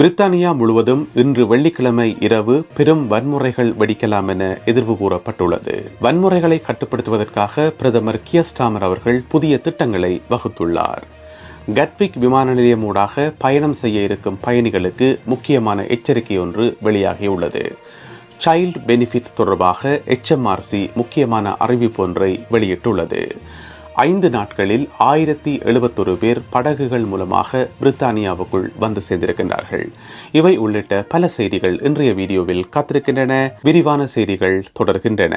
பிரித்தானியா முழுவதும் இன்று வெள்ளிக்கிழமை இரவு பெரும் வன்முறைகள் வெடிக்கலாம் என எதிர்வு கூறப்பட்டுள்ளது. வன்முறைகளை கட்டுப்படுத்துவதற்காக பிரதமர் கியஸ்டாமர் அவர்கள் புதிய திட்டங்களை வகுத்துள்ளார். கட்விக் விமான நிலையம் ஊடாக பயணம் செய்ய இருக்கும் பயணிகளுக்கு முக்கியமான எச்சரிக்கை ஒன்று வெளியாகியுள்ளது. சைல்ட் பெனிஃபிட் தொடர்பாக எச்எம்ஆர்சி முக்கியமான அறிவிப்பு ஒன்றை வெளியிட்டுள்ளது. ஐந்து நாட்களில் ஆயிரத்தி எழுபத்தொரு பேர் படகுகள் மூலமாக பிரித்தானியாவுக்குள் வந்து சேர்ந்திருக்கின்றார்கள். இவை உள்ளிட்ட பல செய்திகள் இன்றைய வீடியோவில் காத்திருக்கின்றன. விரிவான செய்திகள் தொடர்கின்றன.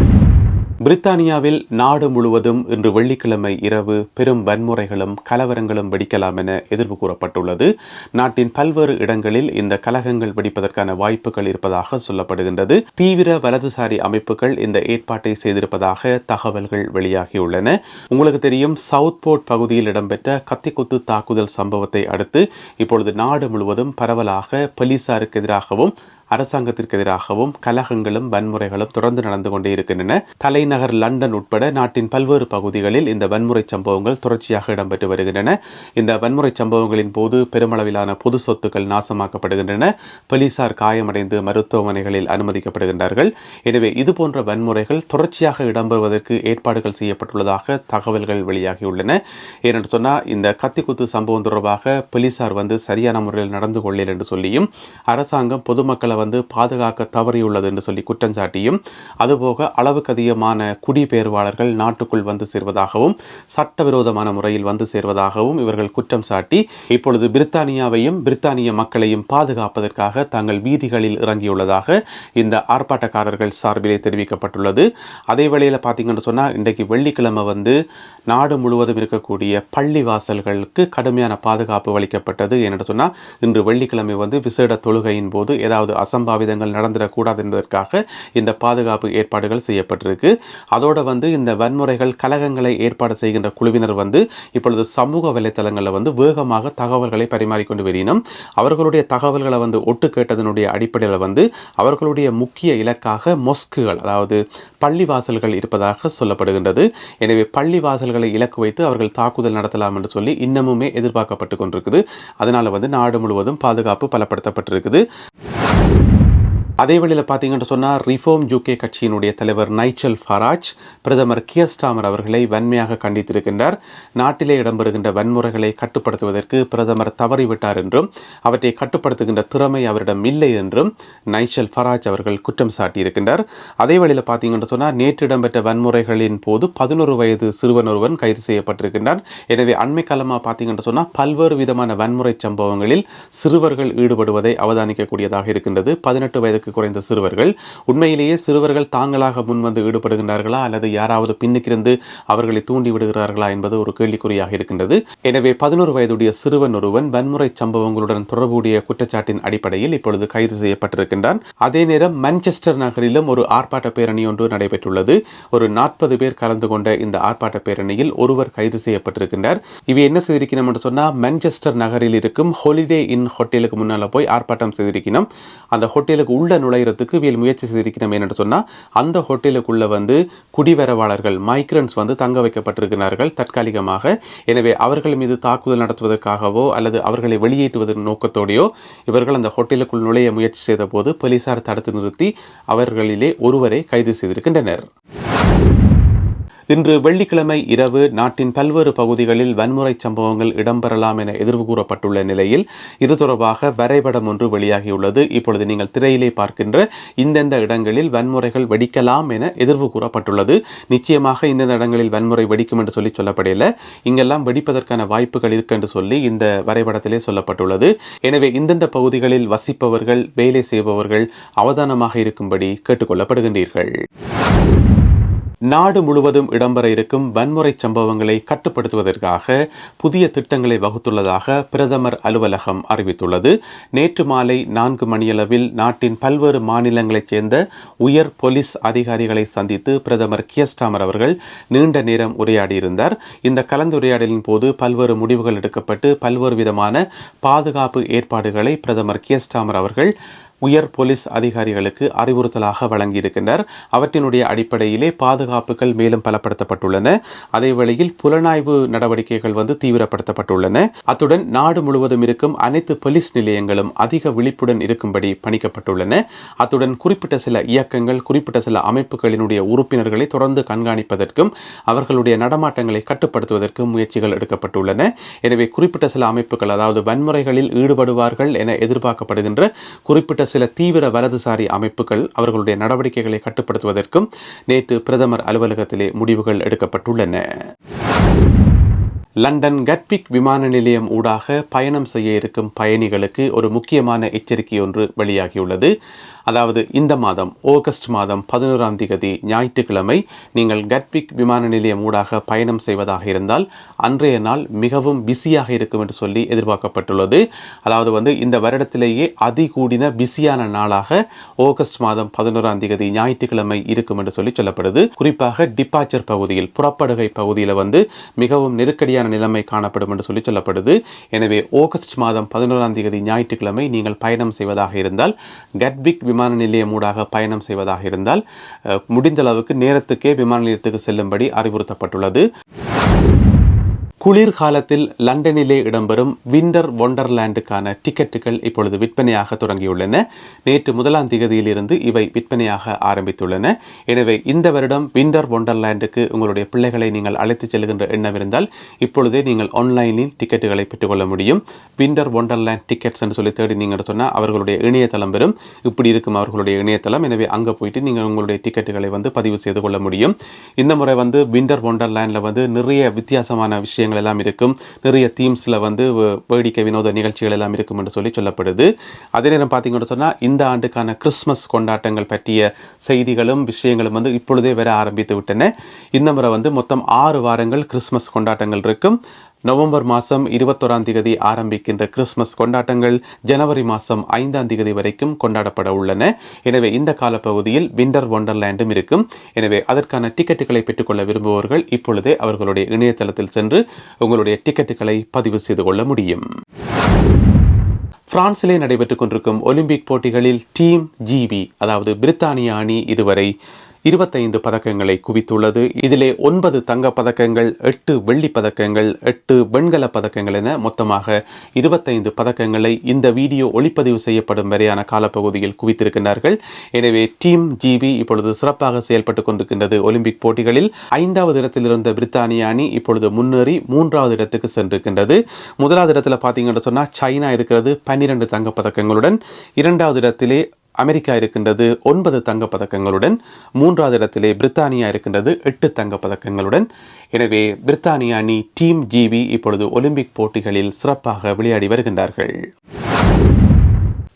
பிரித்தானியாவில் நாடு முழுவதும் இன்று வெள்ளிக்கிழமை இரவு பெரும் வன்முறைகளும் கலவரங்களும் வெடிக்கலாம் என எதிர்ப்பு கூறப்பட்டுள்ளது. நாட்டின் பல்வேறு இடங்களில் இந்த கலகங்கள் வெடிப்பதற்கான வாய்ப்புகள் இருப்பதாக சொல்லப்படுகின்றது. தீவிர வலதுசாரி அமைப்புகள் இந்த ஏற்பாட்டை செய்திருப்பதாக தகவல்கள் வெளியாகியுள்ளன. உங்களுக்கு தெரியும் சவுத் போர்ட் பகுதியில் இடம்பெற்ற கத்திக்குத்து தாக்குதல் சம்பவத்தை அடுத்து இப்பொழுது நாடு முழுவதும் பரவலாக போலீசாருக்கு எதிராகவும் அரசாங்கத்திற்கு எதிராகவும் கலகங்களும் வன்முறைகளும் தொடர்ந்து நடந்து கொண்டே இருக்கின்றன. தலைநகர் லண்டன் உட்பட நாட்டின் பல்வேறு பகுதிகளில் இந்த வன்முறை சம்பவங்கள் தொடர்ச்சியாக இடம்பெற்று வருகின்றன. இந்த வன்முறை சம்பவங்களின் போது பெருமளவிலான பொது சொத்துக்கள் நாசமாக்கப்படுகின்றன. போலீசார் காயமடைந்து மருத்துவமனைகளில் அனுமதிக்கப்படுகின்றார்கள். எனவே இதுபோன்ற வன்முறைகள் தொடர்ச்சியாக இடம்பெறுவதற்கு ஏற்பாடுகள் செய்யப்பட்டுள்ளதாக தகவல்கள் வெளியாகியுள்ளன. ஏனென்று சொன்னால் இந்த கத்திக்குத்து சம்பவம் தொடர்பாக போலீசார் வந்து சரியான முறையில் நடந்து கொள்ளல் என்று சொல்லியும் அரசாங்கம் பொதுமக்களை வந்து பாதுகாக்க தவறியுள்ளது என்று சொல்லி குற்றம் சாட்டியும் அதுபோக அளவுக்கு அதிகமான குடிபெயர்வாளர்கள் நாட்டுக்குள் வந்து சேர்வதாகவும் சட்டவிரோதமான முறையில் வந்து சேர்வதாகவும் இவர்கள் குற்றம் சாட்டி இப்பொழுது பிரித்தானியாவையும் பிரித்தானிய மக்களையும் பாதுகாப்பதற்காக தாங்கள் வீதிகளில் இறங்கியுள்ளதாக இந்த ஆர்ப்பாட்டக்காரர்கள் சார்பிலே தெரிவிக்கப்பட்டுள்ளது. அதே வேளையில் பார்த்தீங்கன்னு சொன்னால் இன்றைக்கு வெள்ளிக்கிழமை வந்து நாடு முழுவதும் இருக்கக்கூடிய பள்ளி வாசல்களுக்கு கடுமையான பாதுகாப்பு அளிக்கப்பட்டது என்று சொன்னால் இன்று வெள்ளிக்கிழமை வந்து விசேட தொழுகையின் போது ஏதாவது அசம்பாவிதங்கள் நடந்துடக்கூடாது என்பதற்காக இந்த பாதுகாப்பு ஏற்பாடுகள் செய்யப்பட்டிருக்கு. அதோட வந்து இந்த வன்முறைகள் கலகங்களை ஏற்பாடு செய்கின்ற குழுவினர் வந்து இப்பொழுது சமூக வலைத்தளங்களில் வந்து வேகமாக தகவல்களை பரிமாறிக்கொண்டு வரினும் அவர்களுடைய தகவல்களை வந்து ஒட்டு கேட்டதனுடைய அடிப்படையில் வந்து அவர்களுடைய முக்கிய இலக்காக மொஸ்குகள் அதாவது பள்ளிவாசல்கள் இருப்பதாக சொல்லப்படுகின்றது. எனவே பள்ளிவாசல்களை இலக்கு வைத்து அவர்கள் தாக்குதல் நடத்தலாம் என்று சொல்லி இன்னமுமே எதிர்பார்க்கப்பட்டு கொண்டிருக்குது. அதனால் வந்து நாடு முழுவதும் பாதுகாப்பு பலப்படுத்தப்பட்டிருக்குது. அதே வழியில் பார்த்தீங்கன்னு சொன்னால் ரிஃபார்ம் யூகே கட்சியினுடைய தலைவர் நைச்சல் ஃபராஜ் பிரதமர் கியஸ்டாமர் அவர்களை வன்மையாக கண்டித்திருக்கின்றார். நாட்டிலே இடம்பெறுகின்ற வன்முறைகளை கட்டுப்படுத்துவதற்கு பிரதமர் தவறிவிட்டார் என்றும் அவற்றை கட்டுப்படுத்துகின்ற திறமை அவரிடம் இல்லை என்றும் நைச்சல் ஃபராஜ் அவர்கள் குற்றம் சாட்டியிருக்கின்றார். அதே வழியில் பார்த்தீங்கன்னு சொன்னால் நேற்று இடம்பெற்ற வன்முறைகளின் போது பதினோரு வயது சிறுவன் ஒருவன் கைது செய்யப்பட்டிருக்கின்றார் எனவே அண்மை காலமாக பார்த்தீங்கன்னு சொன்னால் பல்வேறு விதமான வன்முறை சம்பவங்களில் சிறுவர்கள் ஈடுபடுவதை அவதானிக்கக்கூடியதாக இருக்கின்றது. பதினெட்டு வயதுக்கு குறைந்த சிறுவர்கள். உண்மையிலேயே சிறுவர்கள் தாங்களாக முன்வந்து ஈடுபடுகின்றார்களா? அல்லது யாராவது பின்னுக்கிருந்து அவர்களை தூண்டி விடுகிறார்களா என்பது ஒரு கேள்விக்குறியாக இருக்கின்றது. எனவே பதினோரு வயதுடைய சிறுவன் ஒருவன் வன்முறை சம்பவங்களுடன் தொடர்புடைய குற்றச்சாட்டின் அடிப்படையில் இப்பொழுது கைது செய்யப்பட்டிருக்கின்றான். அதே நேரம் மான்செஸ்டர் நகரிலும் ஒரு ஆர்ப்பாட்ட பேரணி ஒன்று நடைபெற்றுள்ளது. ஒரு நாற்பது பேர் கலந்து கொண்ட இந்த ஆர்ப்பாட்ட பேரணியில் ஒருவர் கைது செய்யப்பட்டிருக்கின்றார். இவை என்ன செய்திருக்கணும் என்று சொன்னால் மான்செஸ்டர் நகரில் இருக்கும் ஹாலிடே இன் ஹோட்டலுக்கு முன்னால் போய் ஆர்ப்பாட்டம் செய்திருக்கணும் அந்த ஹோட்டலுக்கு உள்ள நுழையிறதுக்கு வியல் முயற்சி செய்திருக்கிறோம் என்று சொன்னால் அந்த ஹோட்டலுக்குள்ள வந்து குடிவரவாளர்கள் மைக்ரன்ஸ் வந்து தங்க வைக்கப்பட்டிருக்கிறார்கள் தற்காலிகமாக. எனவே அவர்கள் மீது தாக்குதல் நடத்துவதற்காகவோ அல்லது அவர்களை வெளியேற்றுவதன் நோக்கத்தோடையோ இவர்கள் அந்த ஹோட்டலுக்குள் நுழைய முயற்சி செய்த போது போலீசார் தடுத்து நிறுத்தி அவர்களிலே ஒருவரை கைது செய்திருக்கின்றனர். இன்று வெள்ளிக்கிழமை இரவு நாட்டின் பல்வேறு பகுதிகளில் வன்முறை சம்பவங்கள் இடம்பெறலாம் என எதிர்வு கூறப்பட்டுள்ள நிலையில் இது தொடர்பாக வரைபடம் ஒன்று வெளியாகியுள்ளது. இப்பொழுது நீங்கள் திரையிலே பார்க்கின்ற இந்தெந்த இடங்களில் வன்முறைகள் வெடிக்கலாம் என எதிர்வு கூறப்பட்டுள்ளது. நிச்சயமாக இந்தந்த இடங்களில் வன்முறை வெடிக்கும் என்று சொல்லி சொல்லப்படையில இங்கெல்லாம் வெடிப்பதற்கான வாய்ப்புகள் இருக்கு என்று சொல்லி இந்த வரைபடத்திலே சொல்லப்பட்டுள்ளது. எனவே இந்தந்த பகுதிகளில் வசிப்பவர்கள் வேலை செய்பவர்கள் அவதானமாக இருக்கும்படி கேட்டுக்கொள்ளப்படுகின்றீர்கள் நாடு முழுவதும் இடம்பெற இருக்கும் வன்முறை சம்பவங்களை கட்டுப்படுத்துவதற்காக புதிய திட்டங்களை வகுத்துள்ளதாக பிரதமர் அலுவலகம் அறிவித்துள்ளது. நேற்று மாலை நான்கு மணியளவில் நாட்டின் பல்வேறு மாநிலங்களைச் சேர்ந்த உயர் போலீஸ் அதிகாரிகளை சந்தித்து பிரதமர் கியஸ்டாமர் அவர்கள் நீண்ட நேரம் உரையாடியிருந்தார். இந்த கலந்துரையாடலின் போது பல்வேறு முடிவுகள் எடுக்கப்பட்டு பல்வேறு விதமான பாதுகாப்பு ஏற்பாடுகளை பிரதமர் கியஸ்டாமர் அவர்கள் உயர் போலீஸ் அதிகாரிகளுக்கு அறிவுறுத்தலாக வழங்கியிருக்கின்றனர். அவற்றினுடைய அடிப்படையிலே பாதுகாப்புகள் மேலும் பலப்படுத்தப்பட்டுள்ளன. அதே வேளையில் புலனாய்வு நடவடிக்கைகள் வந்து தீவிரப்படுத்தப்பட்டுள்ளன. அத்துடன் நாடு முழுவதும் இருக்கும் அனைத்து போலீஸ் நிலையங்களும் அதிக விழிப்புடன் இருக்கும்படி பணிக்கப்பட்டுள்ளன. அத்துடன் குறிப்பிட்ட சில இயக்கங்கள் குறிப்பிட்ட சில அமைப்புகளினுடைய உறுப்பினர்களை தொடர்ந்து கண்காணிப்பதற்கும் அவர்களுடைய நடமாட்டங்களை கட்டுப்படுத்துவதற்கும் முயற்சிகள் எடுக்கப்பட்டுள்ளன. எனவே குறிப்பிட்ட சில அமைப்புகள் அதாவது வன்முறைகளில் ஈடுபடுவார்கள் என எதிர்பார்க்கப்படுகின்ற குறிப்பிட்ட சில தீவிர வலதுசாரி அமைப்புகள் அவர்களுடைய நடவடிக்கைகளை கட்டுப்படுத்துவதற்கும் நேற்று பிரதமர் அலுவலகத்திலே முடிவுகள் எடுக்கப்பட்டுள்ளன. லண்டன் கட்பிக் விமான நிலையம் ஊடாக பயணம் செய்ய இருக்கும் பயணிகளுக்கு ஒரு முக்கியமான எச்சரிக்கை ஒன்று வெளியாகியுள்ளது. அதாவது இந்த மாதம் ஆகஸ்ட் மாதம் பதினோராம் திகதி ஞாயிற்றுக்கிழமை நீங்கள் கட்விக் விமான நிலையம் ஊடாக பயணம் செய்வதாக இருந்தால் அன்றைய நாள் மிகவும் பிஸியாக இருக்கும் என்று சொல்லி எதிர்பார்க்கப்பட்டுள்ளது. அதாவது வந்து இந்த வருடத்திலேயே அதிகூடின பிஸியான நாளாக ஆகஸ்ட் மாதம் பதினோராம் திகதி ஞாயிற்றுக்கிழமை இருக்கும் என்று சொல்லி சொல்லப்படுது. குறிப்பாக டிபார்ச்சர் பகுதியில் புறப்படுகை பகுதியில் வந்து மிகவும் நெருக்கடியான நிலைமை காணப்படும் என்று சொல்லி சொல்லப்படுது. எனவே ஆகஸ்ட் மாதம் பதினோராம் தேதி ஞாயிற்றுக்கிழமை நீங்கள் பயணம் செய்வதாக இருந்தால் கட்விக் விமான நிலையம் ஊடாக பயணம் செய்வதாக இருந்தால் முடிந்த அளவுக்கு நேரத்துக்கே விமான நிலையத்துக்கு செல்லும்படி அறிவுறுத்தப்பட்டுள்ளது. குளிர்காலத்தில் லண்டனிலே இடம்பெறும் விண்டர் ஒண்டர்லேண்டுக்கான டிக்கெட்டுகள் இப்பொழுது விற்பனையாக தொடங்கியுள்ளன. நேற்று முதலாம் திகதியிலிருந்து இவை விற்பனையாக ஆரம்பித்துள்ளன. எனவே இந்த வருடம் விண்டர் ஒண்டர்லேண்டுக்கு உங்களுடைய பிள்ளைகளை நீங்கள் அழைத்துச் செல்கின்ற எண்ணம் இருந்தால் இப்பொழுதே நீங்கள் ஆன்லைனில் டிக்கெட்டுகளை பெற்றுக்கொள்ள முடியும். விண்டர் ஒண்டர்லேண்ட் டிக்கெட்ஸ் என்று சொல்லி தேடி நீங்கள் சொன்னால் அவர்களுடைய இணையதளம் வரும். இப்படி இருக்கும் அவர்களுடைய இணையதளம். எனவே அங்கே போயிட்டு நீங்கள் உங்களுடைய டிக்கெட்டுகளை வந்து பதிவு செய்து கொள்ள முடியும். இந்த முறை வந்து விண்டர் ஒண்டர்லேண்டில் வந்து நிறைய வித்தியாசமான விஷயங்கள் எல்லாம் இருக்கும். நிறைய தீம்ஸில் வந்து வேடிக்கை வினோத நிகழ்ச்சிகள் எல்லாம் இருக்கும் என்று சொல்லி சொல்லப்படுது. அதே நேரம் பார்த்தீங்கன்னு சொன்னால் இந்த ஆண்டுக்கான கிறிஸ்மஸ் கொண்டாட்டங்கள் பற்றிய செய்திகளும் விஷயங்களும் வந்து இப்பொழுதே வர ஆரம்பித்து விட்டன. இந்த முறை வந்து மொத்தம் ஆறு வாரங்கள் கிறிஸ்மஸ் கொண்டாட்டங்கள் இருக்கும். நவம்பர் மாதம் இருபத்தோராம் தேதி ஆரம்பிக்கின்ற கிறிஸ்மஸ் கொண்டாட்டங்கள் ஜனவரி மாதம் ஐந்தாம் தேதி வரைக்கும் கொண்டாடப்பட உள்ளன. எனவே இந்த காலப்பகுதியில் விண்டர் ஒண்டர்லேண்டும் இருக்கும். எனவே அதற்கான டிக்கெட்டுகளை பெற்றுக்கொள்ள விரும்புபவர்கள் இப்பொழுதே அவர்களுடைய இணையதளத்தில் சென்று உங்களுடைய டிக்கெட்டுகளை பதிவு செய்து கொள்ள முடியும். பிரான்சிலே நடைபெற்றுக் கொண்டிருக்கும் ஒலிம்பிக் போட்டிகளில் டீம் ஜிபி அதாவது பிரித்தானிய அணி இதுவரை இருபத்தைந்து பதக்கங்களை குவித்துள்ளது. இதிலே ஒன்பது தங்கப் பதக்கங்கள் எட்டு வெள்ளிப் பதக்கங்கள் எட்டு வெண்கலப் பதக்கங்கள் என மொத்தமாக இருபத்தைந்து பதக்கங்களை இந்த வீடியோ ஒளிப்பதிவு செய்யப்படும் வரையான காலப்பகுதியில் குவித்திருக்கின்றார்கள். எனவே டீம் ஜிபி இப்பொழுது சிறப்பாக செயல்பட்டுக் கொண்டிருக்கின்றது. ஒலிம்பிக் போட்டிகளில் ஐந்தாவது இடத்தில் இருந்த பிரித்தானிய அணி இப்பொழுது முன்னேறி மூன்றாவது இடத்துக்கு சென்றிருக்கின்றது. முதலாவது இடத்துல பார்த்தீங்கன்னு சொன்னால் சைனா இருக்கிறது. பன்னிரண்டு தங்க பதக்கங்களுடன் இரண்டாவது இடத்திலே அமெரிக்கா இருக்கின்றது ஒன்பது தங்கப் பதக்கங்களுடன் மூன்றாவது இடத்திலே பிரித்தானியா இருக்கின்றது எட்டு தங்கப் பதக்கங்களுடன் எனவே பிரித்தானிய அணி டீம் ஜிவி இப்பொழுது ஒலிம்பிக் போட்டிகளில் சிறப்பாக விளையாடி வருகின்றார்கள்.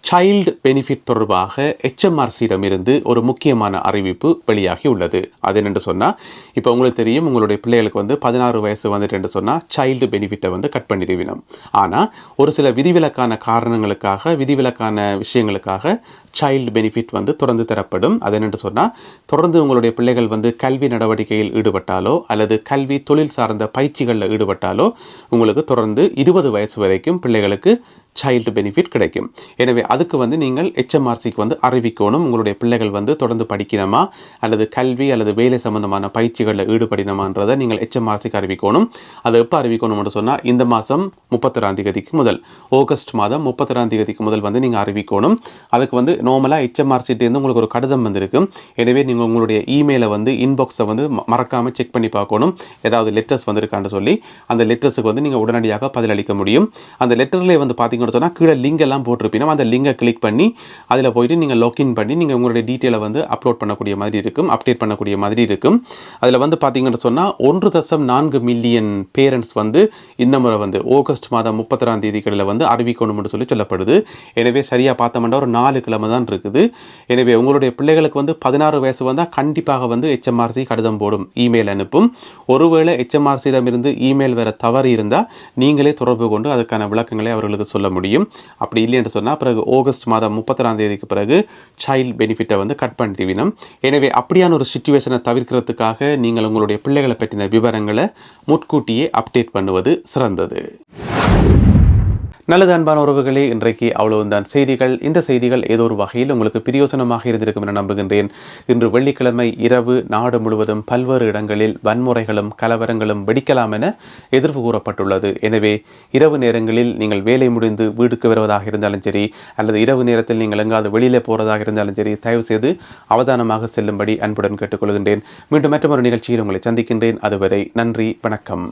சைல்டு பெனிஃபிட் தொடர்பாக ஹெச்எம்ஆர்சியிடமிருந்து ஒரு முக்கியமான அறிவிப்பு வெளியாகி உள்ளது. அது என்னென்று சொன்னால் இப்போ உங்களுக்கு தெரியும் உங்களுடைய பிள்ளைகளுக்கு வந்து பதினாறு வயசு வந்துட்டு என்று சொன்னால் சைல்டு பெனிஃபிட்டை வந்து கட் பண்ணிடுவினோம். ஆனால் ஒரு சில விதிவிலக்கான காரணங்களுக்காக விதிவிலக்கான விஷயங்களுக்காக சைல்டு பெனிஃபிட் வந்து தொடர்ந்து தரப்படும். அது என்னென்று சொன்னால் தொடர்ந்து உங்களுடைய பிள்ளைகள் வந்து கல்வி நடவடிக்கையில் ஈடுபட்டாலோ அல்லது கல்வி தொழில் சார்ந்த பயிற்சிகளில் ஈடுபட்டாலோ உங்களுக்கு தொடர்ந்து இருபது வயசு வரைக்கும் பிள்ளைகளுக்கு சைல்டு பெனிஃபிட் கிடைக்கும். எனவே அதுக்கு வந்து நீங்கள் ஹெச்எம்ஆர்சிக்கு வந்து அறிவிக்கணும். உங்களுடைய பிள்ளைகள் வந்து தொடர்ந்து படிக்கணுமா? அல்லது கல்வி அல்லது வேலை சம்பந்தமான பயிற்சிகளில் ஈடுபடணுமான்றதை நீங்கள் ஹெச்எம்ஆர்சிக்கு அறிவிக்கணும். அதை எப்போ அறிவிக்கணும்னு சொன்னால் இந்த மாதம் முப்பத்தொராம் தேதிக்கு முதல். ஆகஸ்ட் மாதம் முப்பத்தொராம் தேதிக்கு முதல் வந்து நீங்கள் அறிவிக்கணும். அதுக்கு வந்து நார்மலாக ஹெச்எம்ஆர்சிட்டேருந்து உங்களுக்கு ஒரு கடிதம் வந்திருக்கு. எனவே நீங்கள் உங்களுடைய இமெயிலை வந்து இன்பாக்ஸை வந்து மறக்காமல் செக் பண்ணி பார்க்கணும். ஏதாவது லெட்டர்ஸ் வந்திருக்கான்னு சொல்லி அந்த லெட்டர்ஸுக்கு வந்து நீங்கள் உடனடியாக பதிலளிக்க முடியும். அந்த லெட்டர்லேயே வந்து பார்த்தீங்கன்னா கொடுத்தோன்னா கீழே லிங்க் எல்லாம் போட்டிருப்பீங்க. அந்த லிங்கை கிளிக் பண்ணி அதில் போயிட்டு நீங்கள் லாக்இன் பண்ணி நீங்கள் உங்களுடைய டீட்டெயிலை வந்து அப்லோட் பண்ணக்கூடிய மாதிரி இருக்கும் அப்டேட் பண்ணக்கூடிய மாதிரி இருக்கும். அதில் வந்து பார்த்தீங்கன்னு சொன்னால் ஒன்று தசம் நான்கு மில்லியன் பேரண்ட்ஸ் வந்து இந்த முறை வந்து ஆகஸ்ட் மாதம் முப்பத்தொராம் தேதிகளில் வந்து அறிவிக்கணும்னு சொல்லி சொல்லப்படுது. எனவே சரியாக பார்த்தோம்னா ஒரு நாலு கிழமை தான் இருக்குது. எனவே உங்களுடைய பிள்ளைகளுக்கு வந்து பதினாறு வயசு வந்தால் கண்டிப்பாக வந்து ஹெச்எம்ஆர்சி கடிதம் போடும் இமெயில் அனுப்பும். ஒருவேளை ஹெச்எம்ஆர்சியிடமிருந்து இமெயில் வேறு தவறு இருந்தால் நீங்களே தொடர்பு கொண்டு அதுக்கான விளக்கங்களை அவர்களுக்கு சொல்ல முடியும். அப்படி இல்லை என்று சொன்னால் பிறகு ஆகஸ்ட் மாதம் முப்பத்தொராம் தேதிக்கு பிறகு சைல்ட் பெனிஃபிட்டை வந்து கட் பண்ணிடுவினம் எனவே அப்படியான ஒரு சுச்சுவேஷனை தவிர்க்கிறதுக்காக நீங்கள் உங்களுடைய பிள்ளைகளை பற்றின விவரங்களை முன்கூட்டியே அப்டேட் பண்ணுவது சிறந்தது. நல்லது அன்பான உறவுகளே இன்றைக்கு அவ்வளவுதான். செய்திகள் இந்த செய்திகள் ஏதோ ஒரு வகையில் உங்களுக்கு பிரயோசனமாக இருந்திருக்கும் என நம்புகின்றேன். இன்று வெள்ளிக்கிழமை இரவு நாடு முழுவதும் பல்வேறு இடங்களில் வன்முறைகளும் கலவரங்களும் வெடிக்கலாம் என எதிர்ப்பு கூறப்பட்டுள்ளது. எனவே இரவு நேரங்களில் நீங்கள் வேலை முடிந்து வீட்டுக்கு வருவதாக இருந்தாலும் சரி அல்லது இரவு நேரத்தில் நீங்கள் எங்காவது வெளியில் போறதாக இருந்தாலும் சரி தயவு செய்து அவதானமாக செல்லும்படி அன்புடன் கேட்டுக்கொள்கின்றேன். மீண்டும் மற்றொரு நிகழ்ச்சியில் உங்களை சந்திக்கின்றேன். அதுவரை நன்றி வணக்கம்.